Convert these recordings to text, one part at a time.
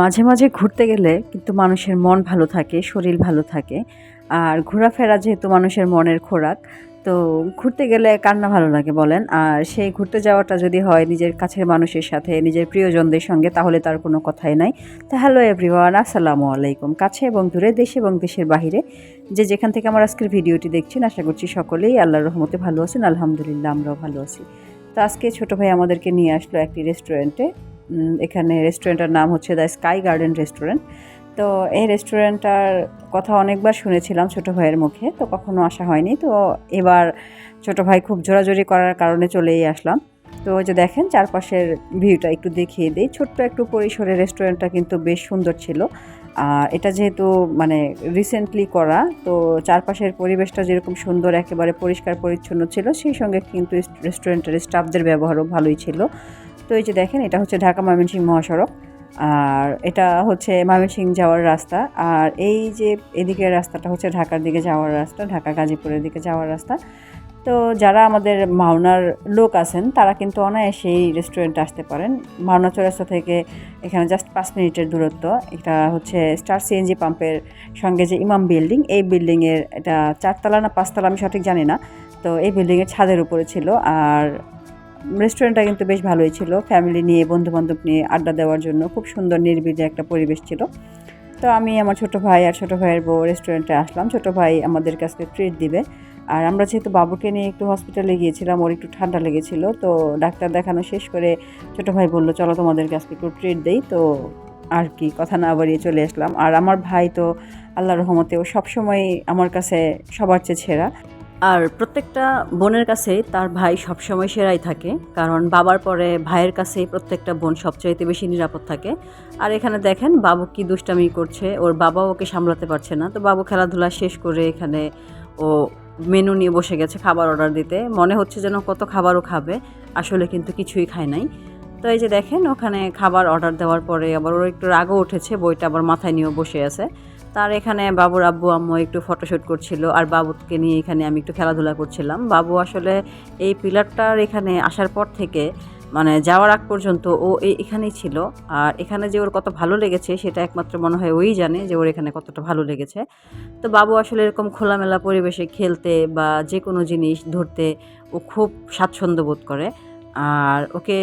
মাঝে মাঝে ঘুরতে গেলে কিন্তু মানুষের মন ভালো থাকে, শরীর ভালো থাকে। আর ঘোরাফেরা যেহেতু মানুষের মনের খোরাক, তো ঘুরতে গেলে কান্না ভালো লাগে বলেন? আর সেই ঘুরতে যাওয়াটা যদি হয় নিজের কাছের মানুষের সাথে, নিজের প্রিয়জনদের সঙ্গে, তাহলে তার কোনো কথাই নাই। তো হ্যালো এভরিওয়ান আসসালামু আলাইকুম। কাছে এবং দূরে, দেশে এবং দেশের বাহিরে, যে যেখান থেকে আমার আজকের ভিডিওটি দেখছেন, আশা করছি সকলেই আল্লাহর রহমতে ভালো আছেন, আলহামদুলিল্লাহ আমরাও ভালো আছি। তো আজকে ছোটো ভাই আমাদেরকে নিয়ে আসলো একটি রেস্টুরেন্টে এখানে রেস্টুরেন্টের নাম হচ্ছে দ্য স্কাই গার্ডেন রেস্টুরেন্ট। তো এই রেস্টুরেন্টটার কথা অনেকবার শুনেছিলাম ছোটো ভাইয়ের মুখে, তো কখনো আসা হয়নি। তো এবার ছোটো ভাই খুব জোরাজোরি করার কারণে চলেই আসলাম। তো ওই যে দেখেন চারপাশের ভিউটা একটু দেখিয়ে দিই। ছোট্ট একটু পরিসরে রেস্টুরেন্টটা কিন্তু বেশ সুন্দর ছিল। আর এটা যেহেতু মানে রিসেন্টলি করা, তো চারপাশের পরিবেশটা যেরকম সুন্দর, একেবারে পরিষ্কার পরিচ্ছন্ন ছিল, সেই সঙ্গে কিন্তু রেস্টুরেন্টের স্টাফদের ব্যবহারও ভালোই ছিল। তো এই যে দেখেন, এটা হচ্ছে ঢাকা ময়মনসিংহ মহাসড়ক। আর এটা হচ্ছে ময়মনসিংহ যাওয়ার রাস্তা। আর এই যে এদিকের রাস্তাটা হচ্ছে ঢাকার দিকে যাওয়ার রাস্তা, ঢাকা গাজীপুরের দিকে যাওয়ার রাস্তা। তো যারা আমাদের মাওনার লোক আছেন, তারা কিন্তু অনায়াসেই রেস্টুরেন্টে আসতে পারেন। মাওনা চৌরাস্তা থেকে এখানে জাস্ট পাঁচ মিনিটের দূরত্ব। এটা হচ্ছে স্টার সিএনজি পাম্পের সঙ্গে যে ইমাম বিল্ডিং, এই বিল্ডিংয়ের এটা চারতলা না পাঁচতলা আমি সঠিক জানি না। তো এই বিল্ডিংয়ের ছাদের উপরে ছিল। আর রেস্টুরেন্টটা কিন্তু বেশ ভালোই ছিল। ফ্যামিলি নিয়ে, বন্ধুবান্ধব নিয়ে আড্ডা দেওয়ার জন্য খুব সুন্দর নির্বিড়ে একটা পরিবেশ ছিল। তো আমি আমার ছোট ভাই আর ছোট ভাইয়ের বউ রেস্টুরেন্টে আসলাম। ছোট ভাই আমাদের কাছে ট্রিট দিবে। আর আমরা যেহেতু বাবুকে নিয়ে একটু হসপিটালে গিয়েছিলাম, ওর একটু ঠান্ডা লেগেছিল, তো ডাক্তার দেখানো শেষ করে ছোট ভাই বলল, চলো তোমাদের কাছে একটু ট্রিট দেই। তো আর কি, কথা না বাড়িয়ে চলে আসলাম। আর আমার ভাই তো আল্লাহ রহমতে ও সবসময় আমার কাছে সবার চেয়ে ছেঁড়া আর প্রত্যেকটা বোনের কাছেই তার ভাই সবসময় সেরাই থাকে, কারণ বাবার পরে ভাইয়ের কাছেই প্রত্যেকটা বোন সবচাইতে বেশি নিরাপদ থাকে। আর এখানে দেখেন, বাবু কি দুষ্টামি করছে, ওর বাবা ওকে সামলাতে পারছে না। তো বাবু খেলাধুলা শেষ করে এখানে ও মেনু নিয়ে বসে গেছে খাবার অর্ডার দিতে। মনে হচ্ছে যেন কত খাবারও খাবে, আসলে কিন্তু কিছুই খায় নাই। তো এই যে দেখেন, ওখানে খাবার অর্ডার দেওয়ার পরে আবার ওর একটু রাগও উঠেছে, বইটা আবার মাথায় নিয়েও বসে আছে। তার এখানে বাবুর আব্বু, আম্মু একটু ফটোশ্যুট করছিল আর বাবুকে নিয়ে এখানে আমি একটু খেলাধুলা করছিলাম। বাবু আসলে এই পিলারটার এখানে আসার পর থেকে মানে যাওয়ার আগ পর্যন্ত ও এখানেই ছিল। আর এখানে যে ওর কত ভালো লেগেছে সেটা একমাত্র মনে হয় ওই জানে যে ওর এখানে কতটা ভালো লেগেছে। তো বাবু আসলে এরকম খোলামেলা পরিবেশে খেলতে বা যে কোনো জিনিস ধরতে ও খুব স্বাচ্ছন্দ্য বোধ করে। আর ওকে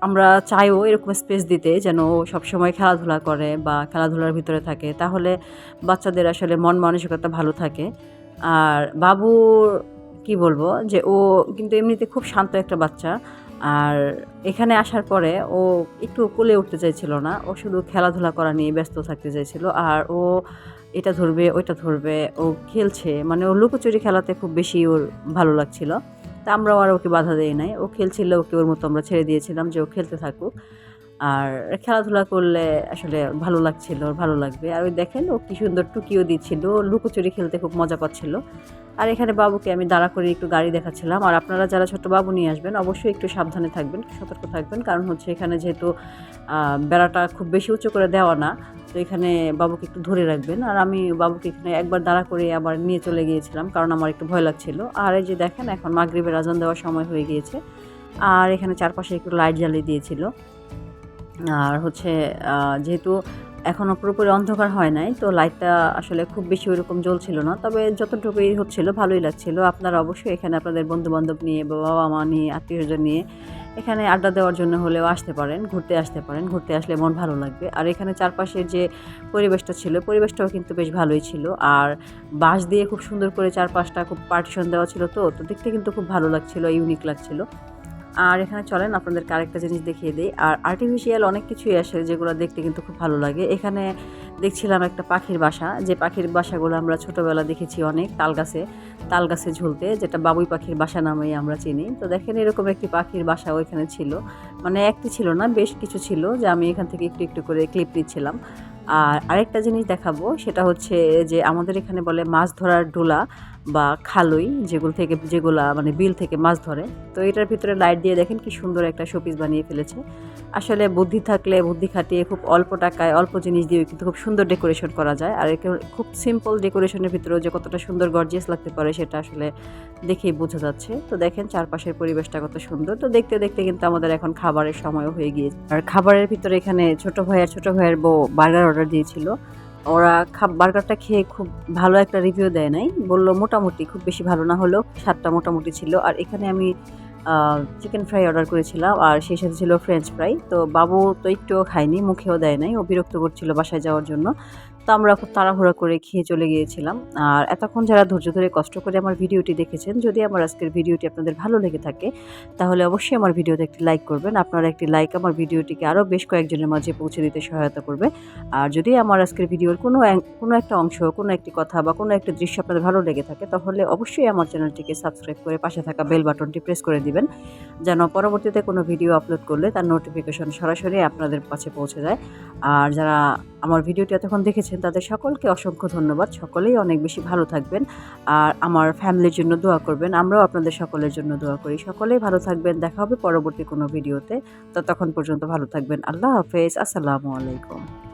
আমরা চাইও এরকম স্পেস দিতে যেন ও সবসময় খেলাধুলা করে বা খেলাধুলার ভিতরে থাকে। তাহলে বাচ্চাদের আসলে মন মানসিকতা ভালো থাকে। আর বাবু কি বলব? যে ও কিন্তু এমনিতে খুব শান্ত একটা বাচ্চা। আর এখানে আসার পরে ও একটু কোলে উঠতে চাইছিল না। ও শুধু খেলাধুলা করা নিয়ে ব্যস্ত থাকতে চাইছিল। আর ও এটা ধরবে, ওইটা ধরবে, ও খেলছে। মানে ও লুকোচুরি খেলাতে খুব বেশি ওর ভালো লাগছিল। তা আমরাও আর ওকে বাধা দেই নাই। ও খেলছিল, ওকে ওর মতো আমরা ছেড়ে দিয়েছিলাম যে ও খেলতে থাকুক। আর খেলাধুলা করলে আসলে ভালো লাগছিল ওর ভালো লাগবে। আর ওই দেখেন, ও কি সুন্দর টুকিও দিচ্ছিল। লুকোচুরি খেলতে খুব মজা পাচ্ছিল। আর এখানে বাবুকে আমি দাঁড়া করে একটু গাড়ি দেখাচ্ছিলাম। আর আপনারা যারা ছোট বাবু নিয়ে আসবেন, অবশ্যই একটু সাবধানে থাকবেন, সতর্ক থাকবেন। কারণ হচ্ছে এখানে যেহেতু বেড়াটা খুব বেশি উঁচু করে দেওয়া না এখানে বাবুকে একটু ধরে রাখবেন। আর আমি বাবুকে এখানে একবার দাঁড়া করে আবার নিয়ে চলে গিয়েছিলাম, কারণ আমার একটু ভয় লাগছিল। আর এই যে দেখেন, এখন মাগরিবের আজান দেওয়ার সময় হয়ে গিয়েছে। আর এখানে চারপাশে একটু লাইট জ্বালিয়ে দিয়েছিল। আর হচ্ছে যেহেতু এখনও পুরোপুরি অন্ধকার হয় নাই, তো লাইটটা আসলে খুব বেশি ওইরকম জ্বলছিল না। তবে যতটুকুই হচ্ছিল, ভালোই লাগছিল। আপনারা অবশ্যই এখানে আপনাদের বন্ধু বান্ধব নিয়ে বাবা মা নিয়ে আত্মীয়স্বজন নিয়ে এখানে আড্ডা দেওয়ার জন্য হলেও আসতে পারেন, ঘুরতে আসতে পারেন, ঘুরতে আসলে মন ভালো লাগবে। আর এখানে চারপাশের যে পরিবেশটা ছিল, পরিবেশটাও কিন্তু বেশ ভালোই ছিল। আর বাঁশ দিয়ে খুব সুন্দর করে চারপাশটা, খুব পার্টিশন দেওয়া ছিল তো তো দেখতে কিন্তু খুব ভালো লাগছিল ইউনিক লাগছিল। আর এখানে চলেন, আপনাদেরকে আরেকটা জিনিস দেখিয়ে দিই। আর আর্টিফিশিয়াল অনেক কিছুই আসে যেগুলো দেখতে কিন্তু খুব ভালো লাগে। এখানে দেখছিলাম একটা পাখির বাসা। যে পাখির বাসাগুলো আমরা ছোটোবেলা দেখেছি অনেক তাল গাছে তাল গাছে ঝুলতে, যেটা বাবুই পাখির বাসা নামেই আমরা চিনি। তো দেখেন এরকম একটি পাখির বাসা ওইখানে ছিল। মানে একটি ছিল না, বেশ কিছু ছিল যে আমি এখান থেকে একটু একটু করে ক্লিপ নিচ্ছিলাম। আর আরেকটা জিনিস দেখাবো, সেটা হচ্ছে যে আমাদের এখানে বলে মাছ ধরার ডোলা। বা খালই যেগুলো থেকে, যেগুলা মানে বিল থেকে মাছ ধরে। তো এটার ভিতরে লাইট দিয়ে দেখেন কি সুন্দর একটা শোপিস বানিয়ে ফেলেছে। আসলে বুদ্ধি থাকলে বুদ্ধি খাটিয়ে খুব অল্প টাকায় অল্প জিনিস দিয়ে কিন্তু খুব সুন্দর ডেকোরেশন করা যায়। আর খুব সিম্পল ডেকোরেশনের ভিতরেও যে কতটা সুন্দর গর্জিয়াস লাগতে পারে সেটা আসলে দেখেই বোঝা যাচ্ছে। তো দেখেন চারপাশের পরিবেশটা কত সুন্দর। তো দেখতে দেখতে কিন্তু আমাদের এখন খাবারের সময়ও হয়ে গিয়েছে আর খাবারের ভিতরে এখানে ছোট ভাইয়ের ছোট ভাইয়ের বউ বার্গার অর্ডার দিয়েছিল। ওরা খাব বার্গারটা খেয়ে খুব ভালো একটা রিভিউ দেয় নাই। বলল মোটামুটি খুব বেশি ভালো না হলেও স্বাদটা মোটামুটি ছিল। আর এখানে আমি চিকেন ফ্রাই অর্ডার করেছিলাম আর সেই সাথে ছিল ফ্রেঞ্চ ফ্রাই তো বাবু তো একটুও খায়নি, মুখেও দেয় নাই। ও বিরক্ত করছিল বাসায় যাওয়ার জন্য। তো আমরা খুব তাড়াহুড়া করে খেয়ে চলে গিয়েছিলাম। আর এতক্ষণ যারা ধৈর্য ধরে কষ্ট করে আমার ভিডিওটি দেখেছেন, যদি আমার আজকের ভিডিওটি আপনাদের ভালো লেগে থাকে, তাহলে অবশ্যই আমার ভিডিওতে একটি লাইক করবেন। আপনারা একটি লাইক আমার ভিডিওটিকে আরও বেশ কয়েকজনের মাঝে পৌঁছে দিতে সহায়তা করবে। আর যদি আমার আজকের ভিডিওর কোনো কোনো একটা অংশ, কোনো একটি কথা বা কোনো একটা দৃশ্য আপনাদের ভালো লেগে থাকে, তাহলে অবশ্যই আমার চ্যানেলটিকে সাবস্ক্রাইব করে পাশে থাকা বেল বাটনটি প্রেস করে দিবেন, যেন পরবর্তীতে কোনো ভিডিও আপলোড করলে তার নোটিফিকেশন সরাসরি আপনাদের কাছে পৌঁছে যায়। আর যারা আমার ভিডিওটি এতক্ষণ দেখেছেন তাদের সকলকে অসংখ্য ধন্যবাদ। সকলেই অনেক বেশি ভালো থাকবেন। আর আমার ফ্যামিলির জন্য দোয়া করবেন। আমরাও আপনাদের সকলের জন্য দোয়া করি। সকলেই ভালো থাকবেন। দেখা হবে পরবর্তী কোনো ভিডিওতে। তো তখন পর্যন্ত ভালো থাকবেন। আল্লাহ হাফেজ। আসসালামু আলাইকুম।